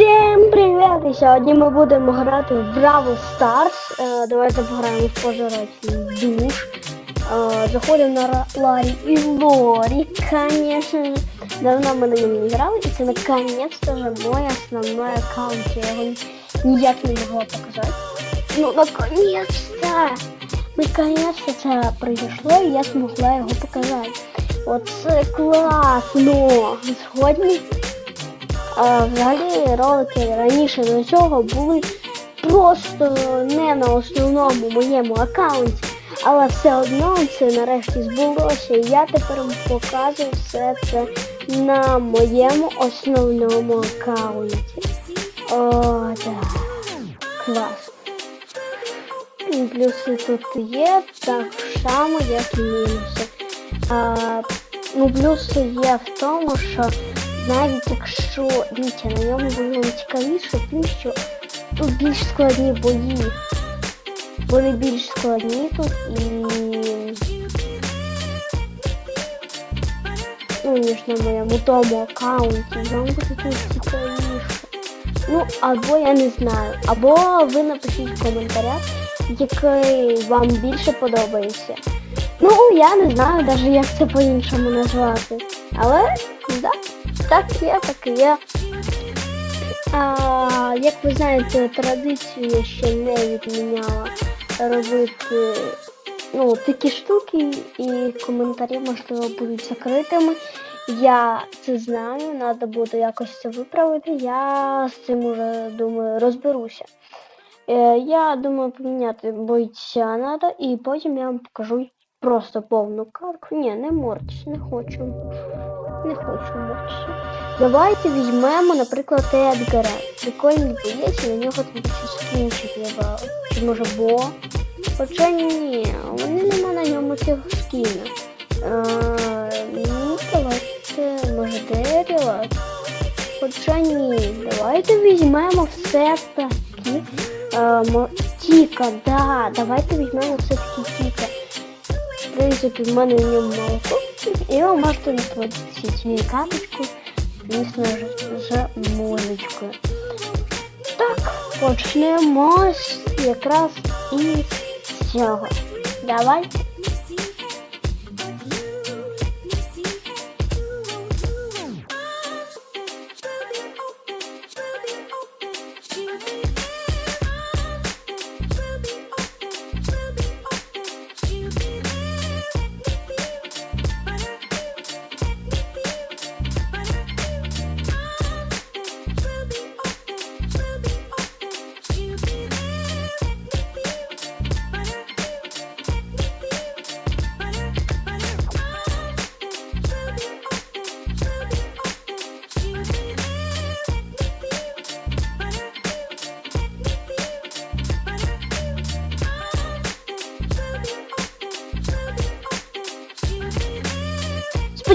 Всім привіт! І сьогодні ми будемо грати в Бравл Stars. Е, давайте пограємо в пожиратель душ. Е, заходимо на Ларі і Лорі, конечно. Давно ми на ньому не грали, і це наконец-то же мой основной аккаунт. Я його ніяк не могла показати. Ну, наконец-то! Наконец-то це произошло, і я змогла його показати. Оце класно! Згодні? А, взагалі ролики раніше до цього були просто не на основному моєму аккаунті, але все одно це нарешті збулося. І я тепер показую все це на моєму основному аккаунті. О, так. Клас. Плюси тут є, так само, як і мінуси. А, ну, плюси є в тому, що навіть якщо дивіться, на ньому було цікавіше, тим, що тут більш складні бої. Вони більш складні тут і. Ну, ніж на моєму тому аккаунті. Вам буде тут цікавіше. Ну, або я не знаю. Або ви напишіть в коментарях, який вам більше подобається. Ну, я не знаю навіть як це по-іншому назвати. Але, да, так є, так і є. А, як ви знаєте, традицію ще не відміняла робити ну, такі штуки і коментарі, можливо, будуть закритими. Я це знаю, треба буде якось це виправити. Я з цим уже думаю розберуся. Е, я думаю поміняти бойця треба і потім я вам покажу просто повну картку. Ні, не Мортіс, не хочу. Не хочу Мортіса. Давайте візьмемо, наприклад, Едгара. Прикольний і на нього там ще скінчик є. Чи може Бо? Хоча ні, у мене нема на ньому цього скіна. Ну, давайте, може Деріла? Хоча ні, давайте візьмемо все-таки а, Тіка, да, давайте візьмемо все-таки Тіка. В принципі, в мене в ньому мало коштів, і ви можете насладитися цією карточкою, звісно ж, з музичкою. Так, почнемо якраз із цього. Давайте.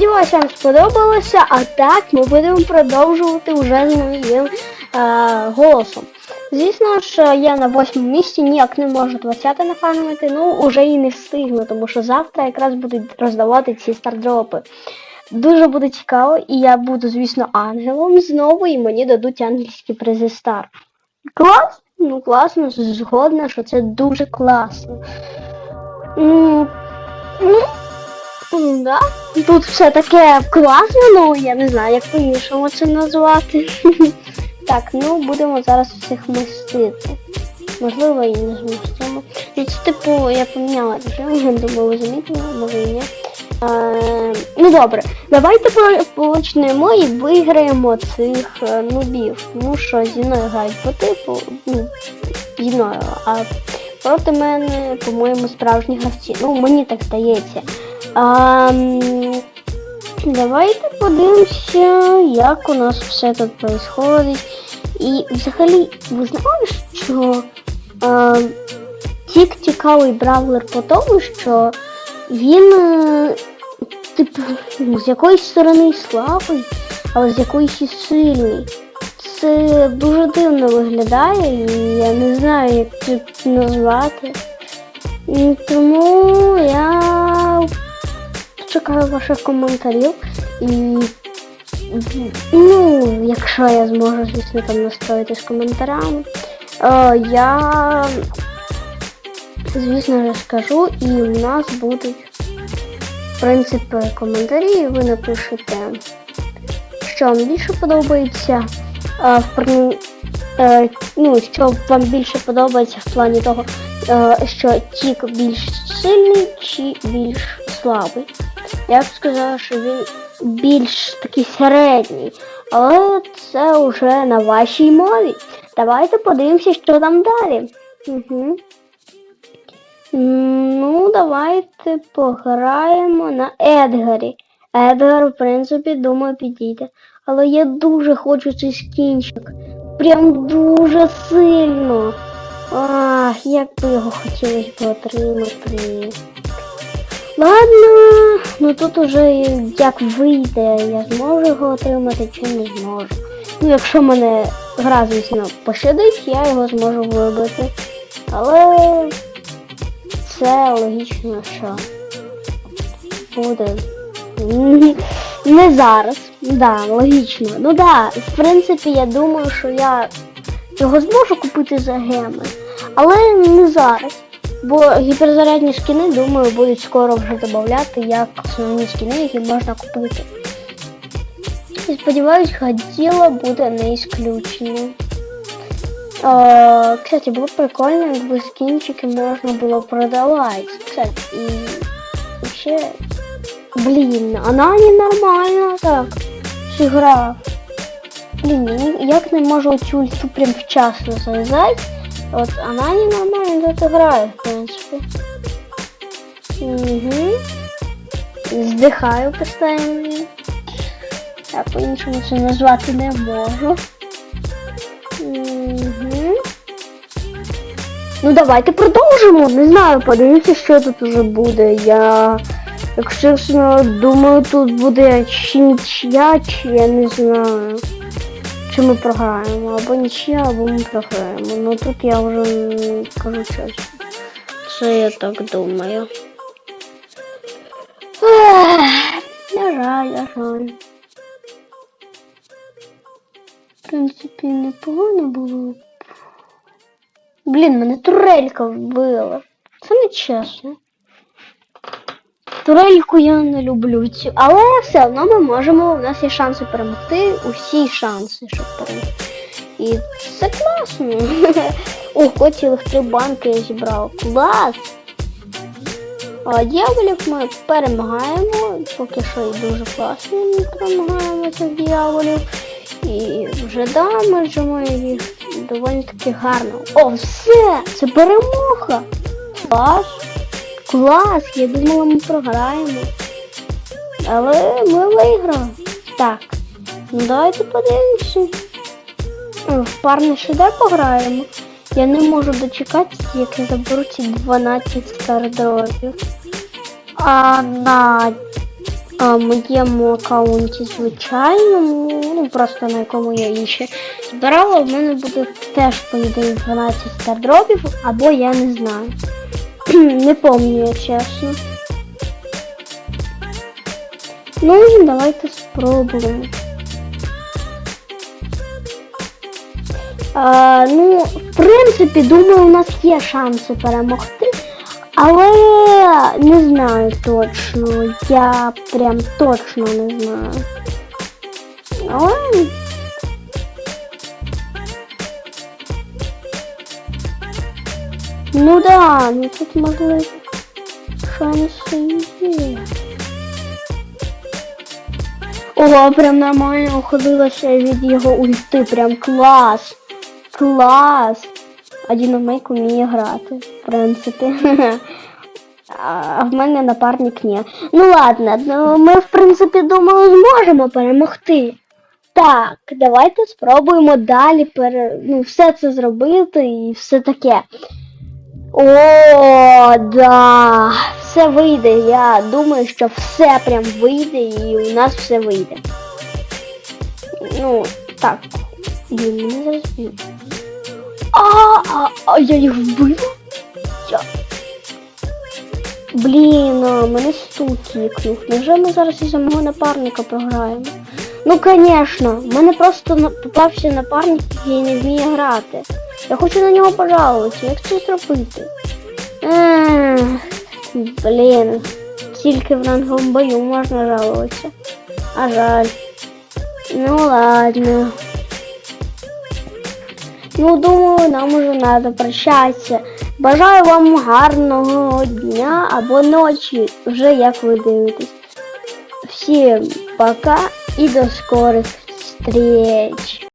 Сподіваюся, вам сподобалося, а так ми будемо продовжувати вже з моїм е, голосом. Звісно ж, я на восьмому місці ніяк не можу 20 нафармити, ну уже і не встигну, тому що завтра якраз будуть роздавати ці стардропи. Дуже буде цікаво, і я буду, звісно, ангелом знову, і мені дадуть ангельські призи стар. Клас? Ну класно, згодна, що це дуже класно. Ну, М, Да? Тут все таке класно, ну я не знаю, як по-іншому це назвати. так, ну будемо зараз всіх мстити. Можливо, і не змістимо. Ну, це, типу, я поміняла режим, я думаю, ви замітили, може і ні. Ну добре, давайте почнемо і виграємо цих е, нубів. Тому що зі мною грають по типу, ну, зі мною, а проти мене, по-моєму, справжні гравці. Ну, мені так здається. А, давайте подивимося, як у нас все тут відбувається. І взагалі, ви знали, що а, Тік цікавий бравлер по тому, що він, е, типу, з якоїсь сторони слабий, але з якоїсь і сильний. Це дуже дивно виглядає, і я не знаю, як це назвати. Тому я чекаю ваших коментарів і Ну, якщо я зможу, звісно, там настроїти з коментарями. Е, я, звісно ж, скажу, і у нас будуть, в принципі, коментарі, і ви напишете, що вам більше подобається. Е, в е, ну, що вам більше подобається в плані того, е, що тік більш сильний чи більш слабий. Я б сказала, що він більш такий середній, але це вже на вашій мові. Давайте подивимося, що там далі. Угу. Ну, давайте пограємо на Едгарі. Едгар, в принципі, думаю, підійде. Але я дуже хочу цей скінчик. Прям дуже сильно. Ах, як би його хотілося б отримати. Ладно, ну тут уже як вийде, я зможу його отримати чи не зможу. Ну, якщо мене гра, звісно, пощадить, я його зможу вибити. Але це логічно, що буде. Не зараз. Да, логічно. Ну да, в принципі, я думаю, що я його зможу купити за геми, але не зараз. Бо гіперзарядні скини, думаю, будуть скоро вже додати як основні скини, які можна купити. І сподіваюсь, хотіла буде не ісключенням. Е, Кстати, було б прикольно, якби скінчики можна було продавати. Кстати, і ще. Блін, вона не нормально так. Зіграв. Блін, як не можу цю ульту прям вчасно зав'язати. От она не нормально тут играет, в принципе. Угу. Здихаю постійно. Я по-іншому це назвати не можу. Угу. Ну давайте продовжимо. Не знаю, подивіться, що тут уже буде. Я, якщо чесно, думаю, тут буде чи нічия, чи я не знаю. Чи ми програємо, або нічия, або ми програємо. Ну тут я вже кажу чесно. Це я так думаю. На жаль, на жаль. В принципі, непогано було. Блін, мене турелька вбила. Це не чесно. Турельку я не люблю цю, але все одно ми можемо, у нас є шанси перемогти, усі шанси, щоб перемогти. І це класно. Ого, цілих три банки я зібрав. Клас! Дьяволів ми перемагаємо, поки що і дуже класно ми перемагаємо цих дьяволів. І вже дамажимо їх доволі таки гарно. О, все! Це перемога! Клас! Клас! Я думала, ми програємо. Але ми виграли. Так. Ну давайте подивимося. В парний шиде пограємо. Я не можу дочекатися, як я заберу ці 12 стардропів. А на а, моєму аккаунті звичайному, ну просто на якому я її ще збирала, в мене буде теж по 12 стардропів, або я не знаю. не пам'ятаю, чесно. Ну давайте спробуємо. А, ну, в принципі, думаю, у нас є шанси перемогти. Але не знаю точно. Я прям точно не знаю. Але Ну да, ну тут можливо шанси є. Ого, прям нормально уходилася від його ульти, прям клас. Клас. А Дінамейк вміє грати, в принципі. А в мене напарник ні. Ну ладно, ну, ми в принципі думаю зможемо перемогти. Так, давайте спробуємо далі пере... ну, все це зробити і все таке. О, да, все вийде. Я думаю, що все прям вийде і у нас все вийде. Ну, так. Блін, зараз б'ють. А, а, а я їх вбила? Я... Блін, мене стул кікнув. Невже ми зараз із-за мого напарника програємо? Ну, звісно, в мене просто попався напарник, який не вміє грати. Я хочу на нього пожалуватися. Як це зробити? Ех, Блін, тільки в ранговому бою можна жалуватися. А жаль. Ну ладно. Ну, думаю, нам уже надо прощатися. Бажаю вам гарного дня або ночі, вже як ви дивитесь. Всім пока і до скорих встреч!